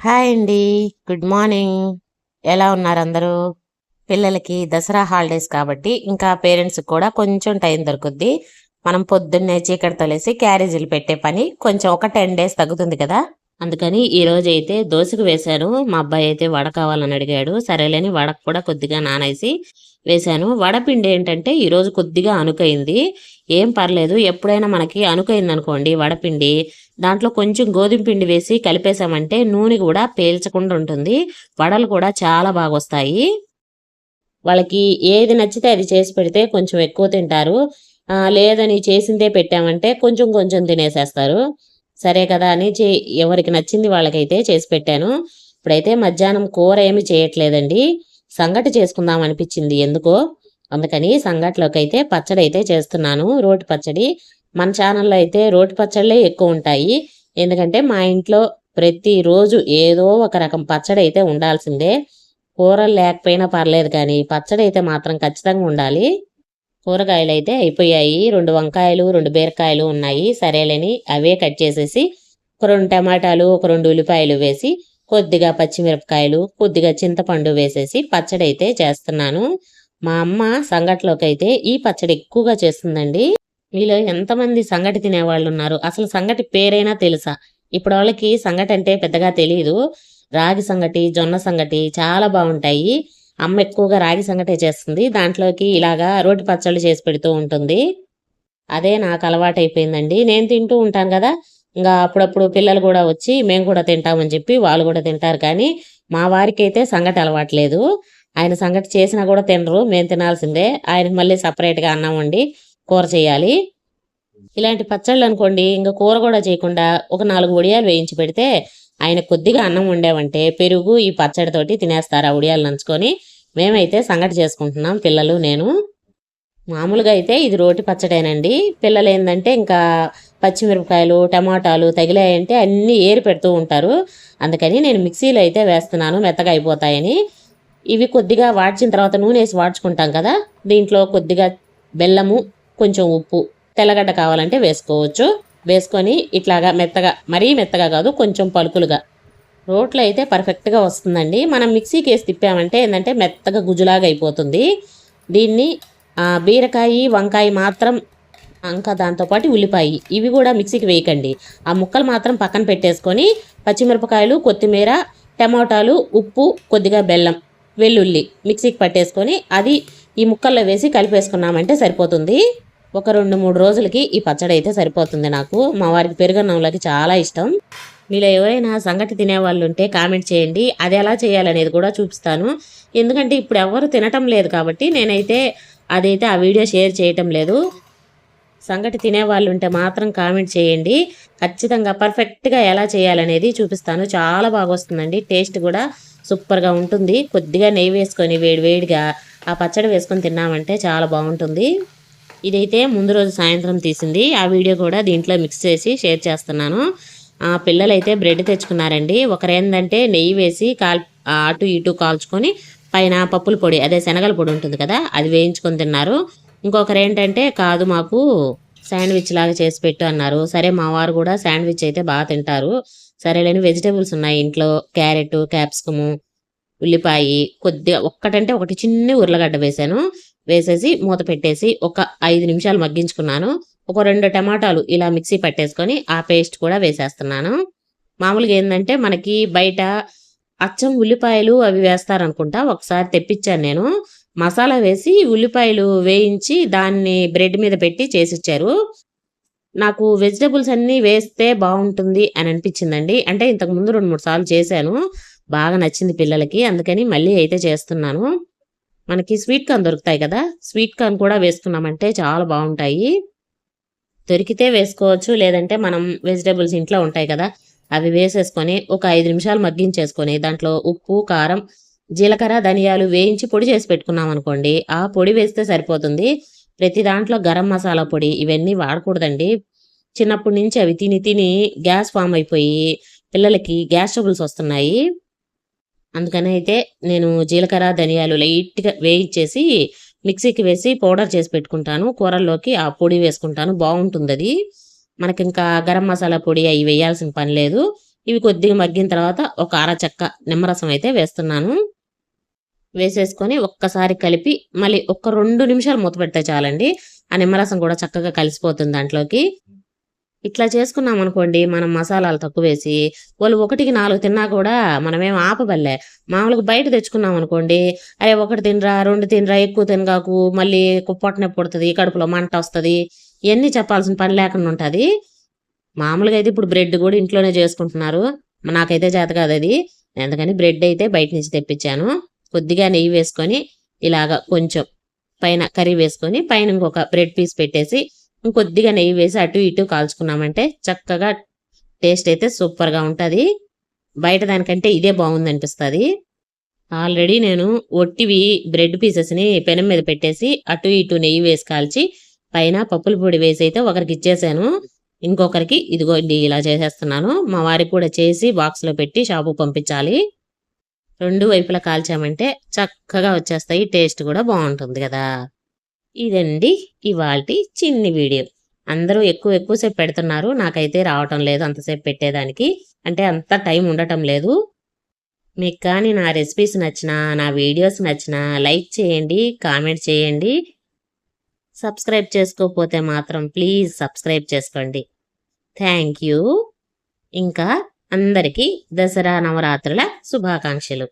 Hi అండి. Good morning. ఎలా ఉన్నారు అందరూ? పిల్లలకి దసరా హాలిడేస్ కాబట్టి ఇంకా పేరెంట్స్ కూడా కొంచెం టైం దొరుకుద్ది. మనం పొద్దున్నే చీకటి తొలేసి క్యారేజీలు పెట్టే పని కొంచెం ఒక టెన్ డేస్ తగ్గుతుంది కదా. అందుకని ఈ రోజు అయితే దోశకు వేశాను మా అబ్బాయి అయితే వడ కావాలని అడిగాడు. సరేలేని వడకు కూడా కొద్దిగా నానేసి వేశాను. వడపిండి ఏంటంటే ఈరోజు కొద్దిగా అనుకైంది. ఏం పర్లేదు ఎప్పుడైనా మనకి అనుకైంది అనుకోండి వడపిండి. దాంట్లో కొంచెం గోధుమ పిండి వేసి కలిపేసామంటే నూనె కూడా పేల్చకుండా ఉంటుంది. వడలు కూడా చాలా బాగా వస్తాయి వాళ్ళకి ఏది నచ్చితే అది చేసి పెడితే కొంచెం ఎక్కువ తింటారు. లేదని చేసిందే పెట్టామంటే కొంచెం కొంచెం తినేసేస్తారు. సరే కదా అని చే ఎవరికి నచ్చింది వాళ్ళకైతే చేసి పెట్టాను. ఇప్పుడైతే మధ్యాహ్నం కూర ఏమి చేయట్లేదండి. సంగటి చేసుకుందాం అనిపించింది. ఎందుకో? అందుకని సంగట్లోకి అయితే పచ్చడి అయితే చేస్తున్నాను. రోటి పచ్చడి మన ఛానల్లో అయితే రోటి పచ్చళ్ళే ఎక్కువ ఉంటాయి. ఎందుకంటే మా ఇంట్లో ప్రతిరోజు ఏదో ఒక రకం పచ్చడి అయితే ఉండాల్సిందే. కూరలు లేకపోయినా పర్లేదు కానీ పచ్చడి అయితే మాత్రం ఖచ్చితంగా ఉండాలి. కూరగాయలు అయితే అయిపోయాయి. రెండు వంకాయలు రెండు బీరకాయలు ఉన్నాయి. సరేలేని అవే కట్ చేసేసి ఒక రెండు టమాటాలు ఒక రెండు ఉల్లిపాయలు వేసి కొద్దిగా పచ్చిమిరపకాయలు కొద్దిగా చింతపండు వేసేసి పచ్చడి అయితే చేస్తున్నాను. మా అమ్మ సంగటిలోకి అయితే ఈ పచ్చడి ఎక్కువగా చేస్తుందండి. మీలో ఎంతమంది సంగటి తినేవాళ్ళు ఉన్నారు అసలు సంగటి పేరైనా తెలుసా? ఇప్పుడు వాళ్ళకి సంగటి అంటే పెద్దగా తెలియదు రాగి సంగటి జొన్న సంగటి చాలా బాగుంటాయి. అమ్మ ఎక్కువగా రాగి సంగటే చేస్తుంది. దాంట్లోకి ఇలాగా రోటి పచ్చళ్ళు చేసి పెడుతూ ఉంటుంది. అదే నాకు అలవాటు అయిపోయిందండి నేను తింటూ ఉంటాను కదా. ఇంకా అప్పుడప్పుడు పిల్లలు కూడా వచ్చి మేము కూడా తింటామని చెప్పి వాళ్ళు కూడా తింటారు. కానీ మా వారికి అయితే సంగటి అలవాట్లేదు. ఆయన సంగటి చేసినా కూడా తినరు. మేము తినాల్సిందే. ఆయనకి మళ్ళీ సపరేట్గా అన్నం వండి కూర చేయాలి. ఇలాంటి పచ్చళ్ళు అనుకోండి ఇంకా కూర కూడా చేయకుండా ఒక నాలుగు ఉడియాలు వేయించి పెడితే ఆయన కొద్దిగా అన్నం వండామంటే పెరుగు ఈ పచ్చడితోటి తినేస్తారు ఆ ఉడియాలు నంచుకొని. మేమైతే సంగటి చేసుకుంటున్నాం పిల్లలు నేను. మామూలుగా అయితే ఇది రోటి పచ్చడేనండి. పిల్లలు ఏంటంటే ఇంకా పచ్చిమిరపకాయలు టమాటాలు తగిలాయంటే అన్నీ ఏరి పెడుతూ ఉంటారు. అందుకని నేను మిక్సీలో అయితే వేస్తున్నాను మెత్తగా అయిపోతాయని. ఇవి కొద్దిగా వాడ్చిన తర్వాత నూనె వేసి వాడ్చుకుంటాం కదా దీంట్లో కొద్దిగా బెల్లము కొంచెం ఉప్పు తెల్లగడ్డ కావాలంటే వేసుకోవచ్చు. వేసుకొని ఇట్లాగా మెత్తగా మరీ మెత్తగా కాదు కొంచెం పలుకులుగా. రోట్లో అయితే పర్ఫెక్ట్గా వస్తుందండి. మనం మిక్సీకి వేసి తిప్పామంటే ఏంటంటే మెత్తగా గుజులాగా అయిపోతుంది. దీన్ని బీరకాయ వంకాయ మాత్రం ఇంకా దాంతోపాటు ఉల్లిపాయ. ఇవి కూడా మిక్సీకి వేయకండి. ఆ ముక్కలు మాత్రం పక్కన పెట్టేసుకొని పచ్చిమిరపకాయలు కొత్తిమీర టమాటాలు ఉప్పు కొద్దిగా బెల్లం వెల్లుల్లి మిక్సీకి పట్టేసుకొని అది ఈ ముక్కల్లో వేసి కలిపేసుకున్నామంటే సరిపోతుంది. ఒక రెండు మూడు రోజులకి ఈ పచ్చడి అయితే సరిపోతుంది నాకు. మా వారికి పెరుగన్నంలోకి చాలా ఇష్టం. మీలో ఎవరైనా సంగటి తినేవాళ్ళు ఉంటే కామెంట్ చేయండి. అది ఎలా చేయాలనేది కూడా చూపిస్తాను. ఎందుకంటే ఇప్పుడు ఎవరు తినటం లేదు కాబట్టి నేనైతే అదైతే ఆ వీడియో షేర్ చేయటం లేదు. సంగటి తినేవాళ్ళు ఉంటే మాత్రం కామెంట్ చేయండి. ఖచ్చితంగా పర్ఫెక్ట్గా ఎలా చేయాలనేది చూపిస్తాను. చాలా బాగా వస్తుందండి టేస్ట్ కూడా సూపర్గా ఉంటుంది. కొద్దిగా నెయ్యి వేసుకొని వేడివేడిగా ఆ పచ్చడి వేసుకొని తిన్నామంటే చాలా బాగుంటుంది. ఇదైతే ముందు రోజు సాయంత్రం తీసింది. ఆ వీడియో కూడా దీంట్లో మిక్స్ చేసి షేర్ చేస్తున్నాను. ఆ పిల్లలైతే బ్రెడ్ తెచ్చుకున్నారండి. ఒకరేందంటే నెయ్యి వేసి కాల్ అటు ఇటు కాల్చుకొని పైన పప్పుల పొడి అదే శనగల పొడి ఉంటుంది కదా అది వేయించుకొని తిన్నారు. ఇంకొకరు ఏంటంటే కాదు మాకు శాండ్విచ్ లాగా చేసి పెట్టు అన్నారు. సరే మా వారు కూడా శాండ్విచ్ అయితే బాగా తింటారు. సరేలేని వెజిటేబుల్స్ ఉన్నాయి ఇంట్లో. క్యారెట్ క్యాప్సికము ఉల్లిపాయ కొద్దిగా ఒక్కటంటే ఒకటి చిన్న ఉర్లగడ్డ వేసాను వేసేసి మూత పెట్టేసి ఒక ఐదు నిమిషాలు మగ్గించుకున్నాను. ఒక రెండు టమాటాలు ఇలా మిక్సీ పట్టేసుకొని ఆ పేస్ట్ కూడా వేసేస్తున్నాను. మామూలుగా ఏంటంటే మనకి బయట అచ్చం ఉల్లిపాయలు అవి వేస్తారనుకుంటా. ఒకసారి తెప్పించాను నేను. మసాలా వేసి ఉల్లిపాయలు వేయించి దాన్ని బ్రెడ్ మీద పెట్టి చేసిచ్చారు. నాకు వెజిటబుల్స్ అన్నీ వేస్తే బాగుంటుంది అని అనిపించిందండి. అంటే ఇంతకు ముందు రెండు మూడు సార్లు చేశాను. బాగా నచ్చింది పిల్లలకి. అందుకని మళ్ళీ అయితే చేస్తున్నాను. మనకి స్వీట్ కార్న్ దొరుకుతాయి కదా? స్వీట్ కార్న్ కూడా వేసుకున్నామంటే చాలా బాగుంటాయి. దొరికితే వేసుకోవచ్చు. లేదంటే మనం వెజిటేబుల్స్ ఇంట్లో ఉంటాయి కదా? అవి వేసేసుకొని ఒక ఐదు నిమిషాలు మగ్గించేసుకొని దాంట్లో ఉప్పు కారం జీలకర్ర ధనియాలు వేయించి పొడి చేసి పెట్టుకున్నాం అనుకోండి ఆ పొడి వేస్తే సరిపోతుంది. ప్రతి దాంట్లో గరం మసాలా పొడి ఇవన్నీ వాడకూడదండి. చిన్నప్పటి నుంచి అవి తిని తిని గ్యాస్ ఫామ్ అయిపోయి పిల్లలకి గ్యాస్ ట్రబుల్స్ వస్తున్నాయి. అందుకని అయితే నేను జీలకర్ర ధనియాలు లైట్గా వేయించేసి మిక్సీకి వేసి పౌడర్ చేసి పెట్టుకుంటాను. కూరల్లోకి ఆ పొడి వేసుకుంటాను. బాగుంటుంది అది మనకి ఇంకా గరం మసాలా పొడి అవి వేయాల్సిన పని లేదు. ఇవి కొద్దిగా మగ్గిన తర్వాత ఒక అర చెక్క నిమ్మరసం అయితే వేస్తున్నాను. వేసేసుకొని ఒక్కసారి కలిపి మళ్ళీ ఒక్క రెండు నిమిషాలు మూత పెడితే చాలండి. ఆ నిమ్మరసం కూడా చక్కగా కలిసిపోతుంది దాంట్లోకి. ఇట్లా చేసుకున్నాం అనుకోండి మనం మసాలాలు తక్కువ వేసి వాళ్ళు ఒకటికి నాలుగు తిన్నా కూడా మనమేం ఆపబల్లే. మామూలుగా బయట తెచ్చుకున్నాం అనుకోండి అరే ఒకటి తినరా రెండు తినరా ఎక్కువ తినగాకు మళ్ళీ పొట్ట నొప్పి పుడుతుంది కడుపులో మంట వస్తుంది ఇవన్నీ చెప్పాల్సిన పని లేకుండా ఉంటుంది. మామూలుగా అయితే ఇప్పుడు బ్రెడ్ కూడా ఇంట్లోనే చేసుకుంటున్నారు. నాకైతే చేత కాదు అది. అందుకని బ్రెడ్ అయితే బయట నుంచి తెప్పించాను. కొద్దిగా నెయ్యి వేసుకొని ఇలాగా కొంచెం పైన కర్రీ వేసుకొని పైన ఇంకొక బ్రెడ్ పీస్ పెట్టేసి ఇంకొద్దిగా నెయ్యి వేసి అటు ఇటు కాల్చుకున్నామంటే చక్కగా టేస్ట్ అయితే సూపర్గా ఉంటుంది. బయట దానికంటే ఇదే బాగుంది అనిపిస్తుంది. ఆల్రెడీ నేను ఒట్టివి బ్రెడ్ పీసెస్ని పెనం మీద పెట్టేసి అటు ఇటు నెయ్యి వేసి కాల్చి పైన పప్పుల పొడి వేసి అయితే ఒకరికి ఇచ్చేసాను. ఇంకొకరికి ఇదిగో ఇలా చేసేస్తున్నాను. మా వారికి కూడా చేసి బాక్స్లో పెట్టి షాపు పంపించాలి. రెండు వైపులా కాల్చామంటే చక్కగా వచ్చేస్తాయి. టేస్ట్ కూడా బాగుంటుంది కదా. ఇదండి ఇవాల్టి చిన్ని వీడియో. అందరూ ఎక్కువ ఎక్కువసేపు పెడుతున్నారు. నాకైతే రావటం లేదు అంతసేపు పెట్టేదానికి. అంటే అంత టైం ఉండటం లేదు. మీకు కానీ నా రెసిపీస్ నచ్చినా నా వీడియోస్ నచ్చినా లైక్ చేయండి కామెంట్ చేయండి. సబ్స్క్రైబ్ చేసుకోకపోతే మాత్రం ప్లీజ్ సబ్స్క్రైబ్ చేసుకోండి. Thank you. ఇంకా అందరికీ దసరా నవరాత్రుల శుభాకాంక్షలు.